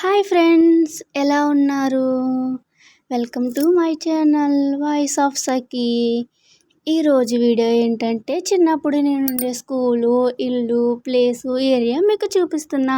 Hi friends ఎలా ఉన్నారు? Welcome to my channel voice of Sakhi. ఈరోజు వీడియో ఏంటంటే చిన్నప్పుడు నేను ఉండే స్కూలు ఇల్లు ప్లేసు ఏరియా మీకు చూపిస్తున్నా.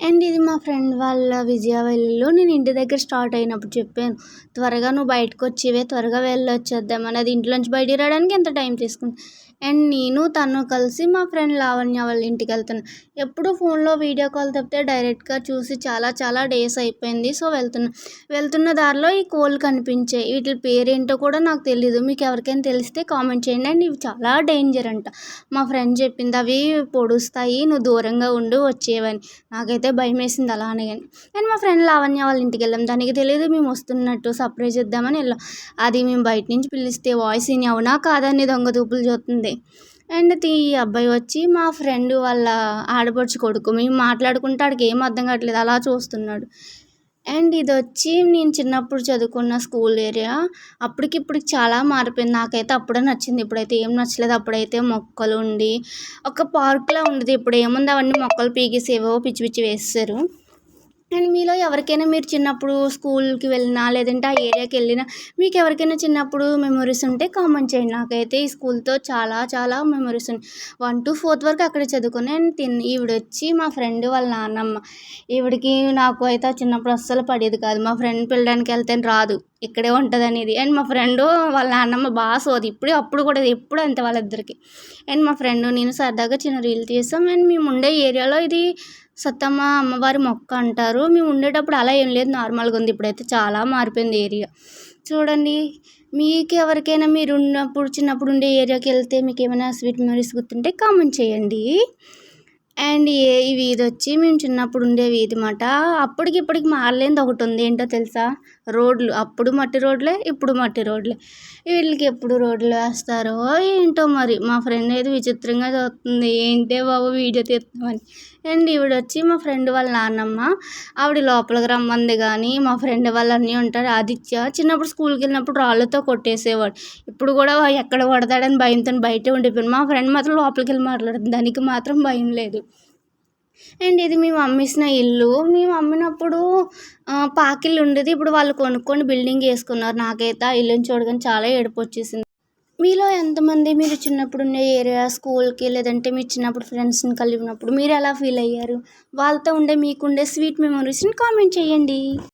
అండ్ ఇది మా ఫ్రెండ్ వాళ్ళ విజయవాడలో నేను ఇంటి దగ్గర స్టార్ట్ అయినప్పుడు చెప్పాను త్వరగా నువ్వు బయటకు వచ్చేవే త్వరగా వెళ్ళొచ్చేద్దామని అది ఇంట్లోంచి బయటికి రావడానికి ఎంత టైం తీసుకుంది? అండ్ నేను తను కలిసి మా ఫ్రెండ్ లావణ్య వాళ్ళ ఇంటికి వెళ్తున్నాను ఎప్పుడు ఫోన్లో వీడియో కాల్ తప్పితే డైరెక్ట్గా చూసి చాలా చాలా డేస్ అయిపోయింది సో వెళ్తున్నా. వెళ్తున్న దారిలో ఈ కోళ్ళు కనిపించాయి. వీటి పేరేంటో కూడా నాకు తెలియదు మీకు ఎవరికైనా తెలిస్తే కామెంట్ చేయండి. అండ్ ఇవి చాలా డేంజర్ అంట. మా ఫ్రెండ్ చెప్పింది అవి పొడుస్తాయి నువ్వు దూరంగా ఉండి వచ్చేవని. నాకైతే భయం వేసింది అలానే కానీ. అండ్ మా ఫ్రెండ్ లావణ్య వాళ్ళ ఇంటికి వెళ్ళాం. దానికి తెలియదు మేము వస్తున్నట్టు సర్ప్రైజ్ ఇద్దామని వెళ్ళాం. అది మేము బయట నుంచి పిలిస్తే వాయిస్ విని అవునా కాదని దొంగ తూపులు చూస్తుంది. అండ్ ఈ అబ్బాయి వచ్చి మా ఫ్రెండ్ వాళ్ళ ఆడపడుచు కొడుకు మేము మాట్లాడుకుంటే ఆడికి ఏం అర్థం కావట్లేదు అలా చూస్తున్నాడు. అండ్ ఇది వచ్చి నేను చిన్నప్పుడు చదువుకున్న స్కూల్ ఏరియా. అప్పటికి ఇప్పటికి చాలా మారిపోయింది. నాకైతే అప్పుడే నచ్చింది. ఇప్పుడైతే ఏం నచ్చలేదు. అప్పుడైతే మొక్కలు ఉండి ఒక పార్క్లా ఉండేది. ఇప్పుడు ఏముంది అవన్నీ మొక్కలు పీకేసేవో పిచ్చి పిచ్చి వేస్తారు అండ్ మీలో ఎవరికైనా మీరు చిన్నప్పుడు స్కూల్కి వెళ్ళినా లేదంటే ఆ ఏరియాకి వెళ్ళినా మీకు ఎవరికైనా చిన్నప్పుడు మెమొరీస్ ఉంటే కామెంట్ చేయండి. నాకైతే ఈ స్కూల్తో చాలా చాలా మెమొరీస్ ఉన్నాయి వన్ టు ఫోర్త్ వరకు అక్కడే చదువుకుని అండ్ తిన్ ఈవిడ వచ్చి మా ఫ్రెండ్ వాళ్ళ నాన్నమ్మ. ఈవిడికి నాకు అయితే చిన్నప్పుడు అస్సలు పడేది కాదు. మా ఫ్రెండ్ పిల్లడానికి వెళ్తే రాదు. ఇక్కడే ఉంటుంది అనేది అండ్ మా ఫ్రెండ్ వాళ్ళ నాన్నమ్మ బాగా సోది. ఇప్పుడు అప్పుడు కూడా ఎప్పుడు అంతే వాళ్ళిద్దరికి. అండ్ మా ఫ్రెండ్ నేను సరదాగా చిన్న రీల్ తీసాం అండ్ మేము ఉండే ఏరియాలో ఇది సత్తమ్మ అమ్మవారి మొక్క అంటారు. మేము ఉండేటప్పుడు అలా ఏం లేదు. నార్మల్గా ఉంది. ఇప్పుడైతే చాలా మారిపోయింది ఏరియా. చూడండి మీకు ఎవరికైనా మీరు ఉన్నప్పుడు చిన్నప్పుడు ఉండే ఏరియాకి వెళ్తే మీకు ఏమైనా స్వీట్ మెమరీస్ గుర్తుంటే కామెంట్ చేయండి. అండ్ ఏ ఈ వీధి వచ్చి మేము చిన్నప్పుడు ఉండే వీధి మాట. అప్పటికి ఇప్పటికి మారలేనిది ఒకటి ఉంది. ఏంటో తెలుసా? రోడ్లు. అప్పుడు మట్టి రోడ్లే ఇప్పుడు మట్టి రోడ్లే. వీళ్ళకి ఎప్పుడు రోడ్లు వేస్తారో ఏంటో మరి. మా ఫ్రెండ్ అయితే విచిత్రంగా చూస్తుంది ఏంటే బాబు వీడియో తీస్తామని అండ్ ఈవిడ వచ్చి మా ఫ్రెండ్ వాళ్ళ నాన్నమ్మ ఆవిడ లోపలికి రమ్మంది కానీ మా ఫ్రెండ్ వాళ్ళు అన్నీ ఉంటారు. ఆదిత్య చిన్నప్పుడు స్కూల్కి వెళ్ళినప్పుడు రాళ్ళతో కొట్టేసేవాడు. ఇప్పుడు కూడా ఎక్కడ కొడతాడని భయంతో బయటే ఉండిపోయాను మా ఫ్రెండ్ మాత్రం లోపలికి వెళ్ళి మాట్లాడుతుంది. దానికి మాత్రం భయం లేదు. అండ్ ఇది మేము అమ్మేసిన ఇల్లు. మేము అమ్మినప్పుడు పాకిల్లు ఉండేది. ఇప్పుడు వాళ్ళు కొనుక్కొని బిల్డింగ్ వేసుకున్నారు నాకైతే ఆ ఇల్లుని చూడగానే చాలా ఏడుపు వచ్చేసింది. మీలో ఎంతమంది మీరు చిన్నప్పుడు ఉండే ఏరియా స్కూల్కి లేదంటే మీరు చిన్నప్పుడు ఫ్రెండ్స్ని కలిగినప్పుడు మీరు ఎలా ఫీల్ అయ్యారు? వాళ్ళతో ఉండే మీకుండే స్వీట్ మెమరీస్ని కామెంట్ చేయండి.